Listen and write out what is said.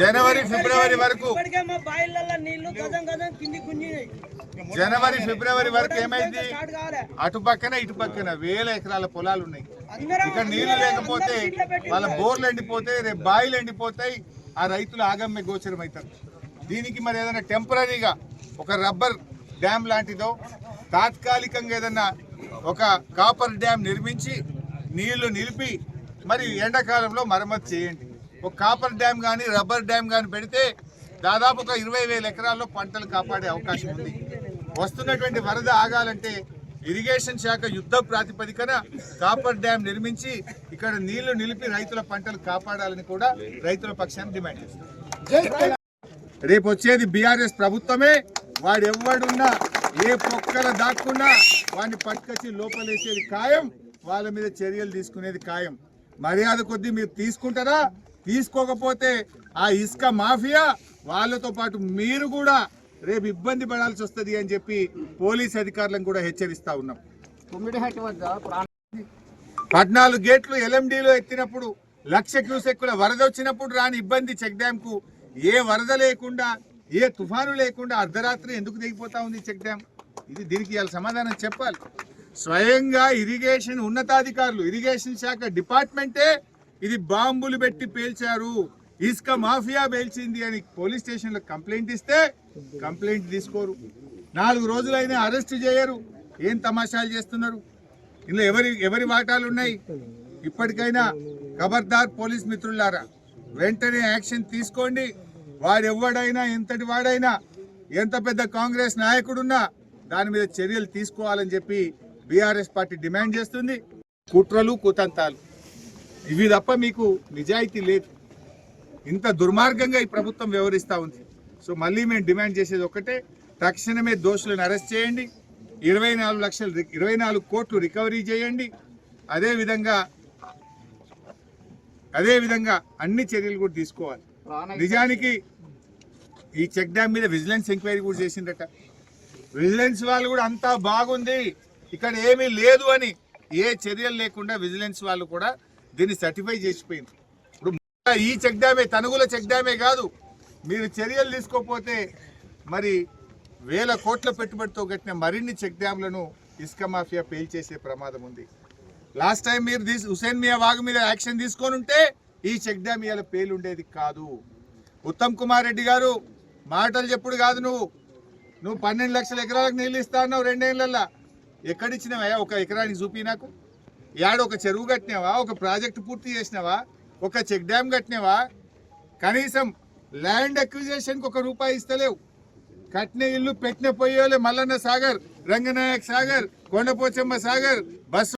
జనవరి ఫిబ్రవరి వరకు. జనవరి ఫిబ్రవరి వరకు ఏమైంది? అటు పక్కన ఇటు పక్కన వేల ఎకరాల పొలాలు ఉన్నాయి. ఇక్కడ నీళ్ళు లేకపోతే వాళ్ళ బోర్లు ఎండిపోతే రేపు బాయిలు ఎండిపోతాయి ఆ రైతులు ఆగమ్య గోచరం అవుతారు. దీనికి మరి ఏదైనా టెంపరీగా ఒక రబ్బర్ డ్యామ్ లాంటిదో తాత్కాలికంగా ఏదైనా ఒక కాపర్ డ్యామ్ నిర్మించి నీళ్ళు నిలిపి మరి ఎండాకాలంలో మరమ్మతు చేయండి. ఒక కాపర్ డ్యామ్ కానీ రబ్బర్ డ్యామ్ కానీ పెడితే దాదాపు ఒక ఇరవై వేల ఎకరాల్లో పంటలు కాపాడే అవకాశం ఉంది. వస్తున్నటువంటి వరద ఆగాలంటే ఇరిగేషన్ శాఖ యుద్ధ ప్రాతిపదికన కాపర్ డ్యామ్ నిర్మించి ఇక్కడ నీళ్ళు నిలిపి రైతుల పంటలు కాపాడాలని కూడా రైతుల పక్షాన్ని డిమాండ్ చేస్తారు. రేపు వచ్చేది బీఆర్ఎస్ ప్రభుత్వమే. వాడు ఎవడున్నా ఏ పొక్కల దాక్కున్నా వాడిని పట్టుకొచ్చి లోపలేసేది ఖాయం. వాళ్ళ మీద చర్యలు తీసుకునేది ఖాయం. మర్యాద కొద్దీ మీరు తీసుకుంటారా? తీసుకోకపోతే ఆ ఇసుక మాఫియా? వాళ్ళతో పాటు మీరు కూడా రేపు ఇబ్బంది పడాల్సి వస్తుంది అని చెప్పి పోలీస్ అధికారులను కూడా హెచ్చరిస్తా ఉన్నాం. పద్నాలుగు గేట్లు ఎల్ఎండిలో ఎత్తినప్పుడు లక్ష క్యూసెక్కుల వరద వచ్చినప్పుడు రాని ఇబ్బంది చెక్ డ్యామ్కు ఏ వరద లేకుండా ఏ తుఫాను లేకుండా అర్ధరాత్రి ఎందుకు దిగిపోతా ఉంది చెక్ డ్యామ్ ఇది దీనికి ఇవాళ సమాధానం చెప్పాలి. స్వయంగా ఇరిగేషన్ ఉన్నతాధికారులు ఇరిగేషన్ శాఖ డిపార్ట్మెంటే ఇది బాంబులు పెట్టి పేల్చారు. ఇసుక మాఫియా పేల్చింది అని పోలీస్ స్టేషన్లో కంప్లైంట్ ఇస్తే కంప్లైంట్ తీసుకోరు. నాలుగు రోజులైనా అరెస్ట్ చేయరు. ఏం తమాషాలు చేస్తున్నారు? ఇందులో ఎవరి ఎవరి వాటాలు ఉన్నాయి? ఇప్పటికైనా ఖబర్దార్ పోలీస్ మిత్రులారా వెంటనే యాక్షన్ తీసుకోండి. వాడెవ్వడైనా ఎంతటి వాడైనా ఎంత పెద్ద కాంగ్రెస్ నాయకుడున్నా దాని మీద చర్యలు తీసుకోవాలని చెప్పి బీఆర్ఎస్ పార్టీ డిమాండ్ చేస్తుంది. కుట్రలు కుతంతాలు ఇవి తప్ప మీకు నిజాయితీ లేదు. ఇంత దుర్మార్గంగా ఈ ప్రభుత్వం వ్యవహరిస్తూ ఉంది. సో మళ్ళీ మేము డిమాండ్ చేసేది ఒకటే తక్షణమే దోషులను అరెస్ట్ చేయండి. ఇరవై నాలుగు లక్షలు ఇరవై నాలుగు కోట్లు రికవరీ చేయండి. అదేవిధంగా అదేవిధంగా అన్ని చర్యలు కూడా తీసుకోవాలి. నిజానికి ఈ చెక్ డ్యామ్ మీద విజిలెన్స్ ఎంక్వైరీ కూడా చేసిందట. విజిలెన్స్ వాళ్ళు కూడా అంతా బాగుంది. ఇక్కడ ఏమీ లేదు అని ఏ చర్యలు లేకుండా విజిలెన్స్ వాళ్ళు కూడా దీన్ని సర్టిఫై చేసిపోయింది. ఇప్పుడు ఈ చెక్ డ్యామే తనుగుల చెక్ డ్యామే కాదు. మీరు చర్యలు తీసుకోకపోతే మరి వేల కోట్ల పెట్టుబడితో కట్టిన మరిన్ని చెక్ డ్యామ్లను ఇసుక మాఫియా పేల్చేసే ప్రమాదం ఉంది. లాస్ట్ టైం మీరు తీసి హుసేన్ మియా వాగు మీద యాక్షన్ తీసుకొని ఉంటే ఈ చెక్ డ్యామ్ ఇవాళ పేలు ఉండేది కాదు. ఉత్తమ్ కుమార్ రెడ్డి గారు మాటలు చెప్పుడు కాదు నువ్వు. నువ్వు పన్నెండు లక్షల ఎకరాలకు నీళ్ళు ఇస్తా అన్నావు రెండేళ్ళలో ఎక్కడిచ్చినవా? ఒక ఎకరానికి చూపి నాకు. యాడ ఒక చెరువు కట్టినావా? ఒక ప్రాజెక్ట్ పూర్తి చేసినావా? ఒక చెక్ డ్యామ్ కట్టినావా? కనీసం ల్యాండ్ అక్విజేషన్కి ఒక రూపాయి ఇస్తలేవు. కట్టిన ఇల్లు పెట్టిన పొయ్యోలే మల్లన్న సాగర్ రంగనాయక్ సాగర్ కొండపోచమ్మ సాగర్ బస్